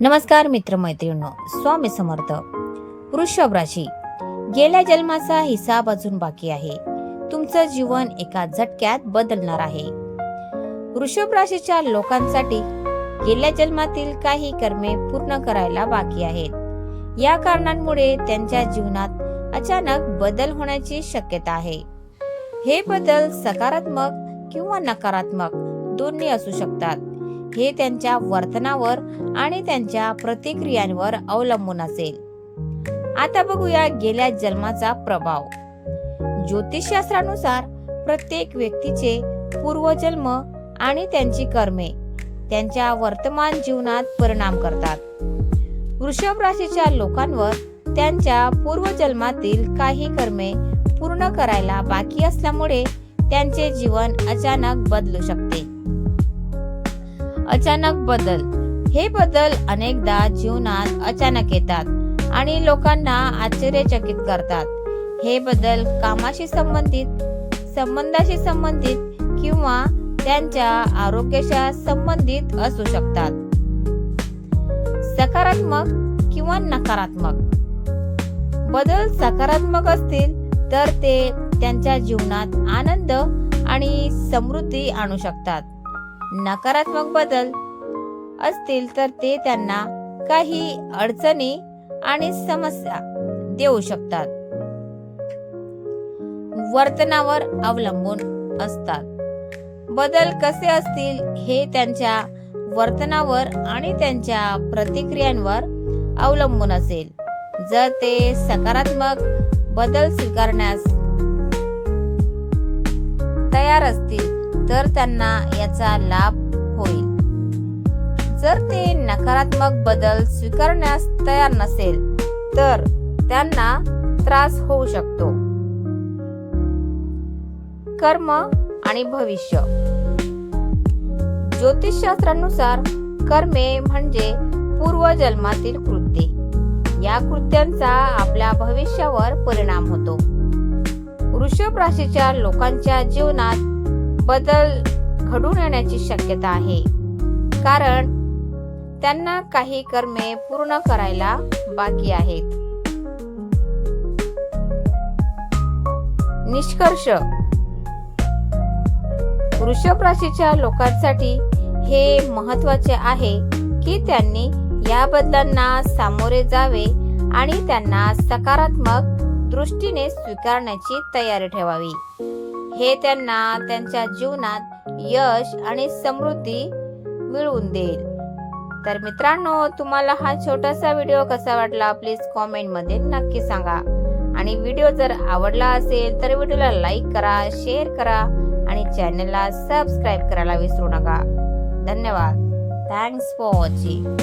नमस्कार मित्रमैत्रिणींनो स्वामी समर्थ. वृषभ राशी गेल्या जन्माचा हिसाब अजून बाकी आहे. तुमचं जीवन एका झटक्यात बदलणार आहे. वृषभ राशीच्या लोकांसाठी गेल्या जन्मातील काही कर्मे पूर्ण करायला बाकी आहेत. या कारणांमुळे त्यांच्या जीवनात अचानक बदल होण्याची शक्यता आहे. हे बदल सकारात्मक किंवा नकारात्मक दोन्ही असू शकतात. हे त्यांच्या वर्तनावर आणि त्यांच्या प्रतिक्रियांवर अवलंबून असेल. आता बघूया गेल्या जन्माचा प्रभाव. ज्योतिषशास्त्रानुसार प्रत्येक व्यक्तीचे पूर्वजन्म आणि त्यांची कर्मे त्यांच्या वर्तमान जीवनात परिणाम करतात. वृषभ राशीच्या लोकांवर त्यांच्या पूर्वजन्मातील काही कर्मे पूर्ण करायला बाकी असल्यामुळे त्यांचे जीवन अचानक बदलू शकते. अचानक बदल. हे बदल अनेकदा जीवनात अचानक येतात आणि लोकांना आश्चर्यचकित करतात. हे बदल कामाशी संबंधित संबंधाशी संबंधित किंवा त्यांच्या आरोग्याशी संबंधित असू शकतात. सकारात्मक किंवा नकारात्मक. बदल सकारात्मक असतील तर ते त्यांच्या जीवनात आनंद आणि समृद्धी आणू शकतात. नकारात्मक बदल असतील तर ते त्यांना काही अडचणी आणि समस्या देऊ शकतात. वर्तनावर अवलंबून असतात. बदल कसे असतील हे त्यांच्या वर्तनावर आणि त्यांच्या प्रतिक्रियांवर अवलंबून असेल. जर ते सकारात्मक बदल स्वीकारण्यास तयार असतील तर त्यांना याचा लाभ होईल. जर ते नकारात्मक बदल स्वीकारण्यास तयार नसेल तर त्यांना त्रास होऊ शकतो. कर्म आणि भविष्य. ज्योतिषशास्त्रानुसार कर्मे म्हणजे पूर्वजन्मातील कृत्ये. या कृत्यांचा आपल्या भविष्यावर परिणाम होतो. वृषभ राशीच्या लोकांच्या जीवनात बदल घडून येण्याची शक्यता आहे. कारण त्यांना काही कर्मे पूर्ण करायला बाकी आहेत. निष्कर्ष. वृषभ राशीच्या लोकांसाठी हे महत्त्वाचे आहे की त्यांनी या बदलांना सामोरे जावे आणि त्यांना सकारात्मक दृष्टीने स्वीकारण्याची तयारी ठेवावी. हे त्यांना त्यांच्या जीवनात यश आणि समृद्धी मिळवून देईल. तर मित्रांनो तुम्हाला हा छोटासा व्हिडिओ कसा वाटला प्लीज कॉमेंटमध्ये नक्की सांगा. आणि व्हिडिओ जर आवडला असेल तर व्हिडिओला लाईक करा शेअर करा आणि चॅनलला सबस्क्राईब करायला विसरू नका. धन्यवाद. Thanks for watching